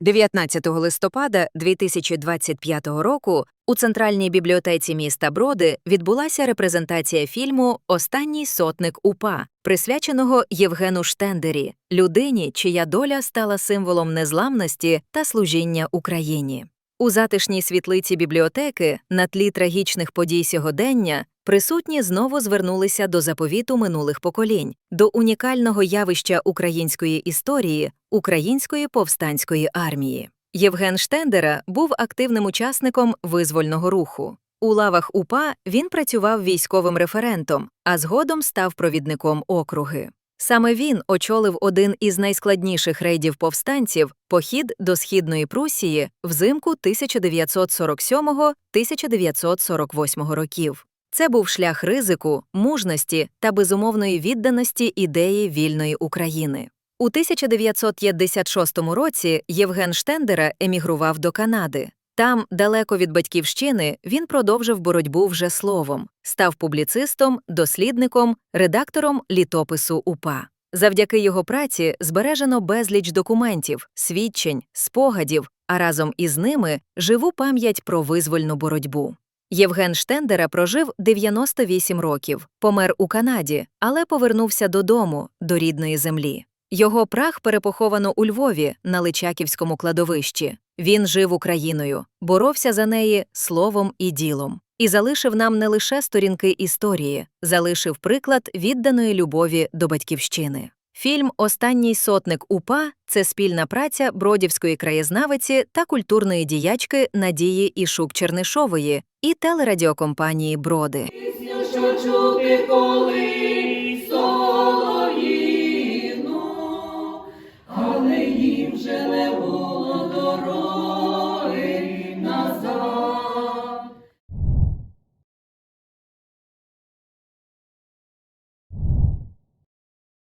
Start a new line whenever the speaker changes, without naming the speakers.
19 листопада 2025 року у Центральній бібліотеці міста Броди відбулася репрезентація фільму Останній сотник УПА, присвяченого Євгену Штендері, людині, чия доля стала символом незламності та служіння Україні. У затишній світлиці бібліотеки на тлі трагічних подій сьогодення присутні знову звернулися до заповіту минулих поколінь, до унікального явища української історії, української повстанської армії. Євген Штендера був активним учасником визвольного руху. У лавах УПА він працював військовим референтом, а згодом став провідником округи. Саме він очолив один із найскладніших рейдів повстанців похід до східної Прусії взимку 1947-1948 років. Це був шлях ризику, мужності та безумовної відданості ідеї вільної України. У 1956 році Євген Штендера емігрував до Канади. Там, далеко від батьківщини, він продовжив боротьбу вже словом, став публіцистом, дослідником, редактором літопису УПА. Завдяки його праці збережено безліч документів, свідчень, спогадів, а разом із ними живу пам'ять про визвольну боротьбу. Євген Штендера прожив 98 років, помер у Канаді, але повернувся додому, до рідної землі. Його прах перепоховано у Львові на Личаківському кладовищі. Він жив Україною, боровся за неї словом і ділом. І залишив нам не лише сторінки історії, залишив приклад відданої любові до батьківщини. Фільм Останній сотник УПА це спільна праця бродівської краєзнавиці та культурної діячки Надії Ішук Чернишової і телерадіокомпанії Броди.
Пісню, що чути коли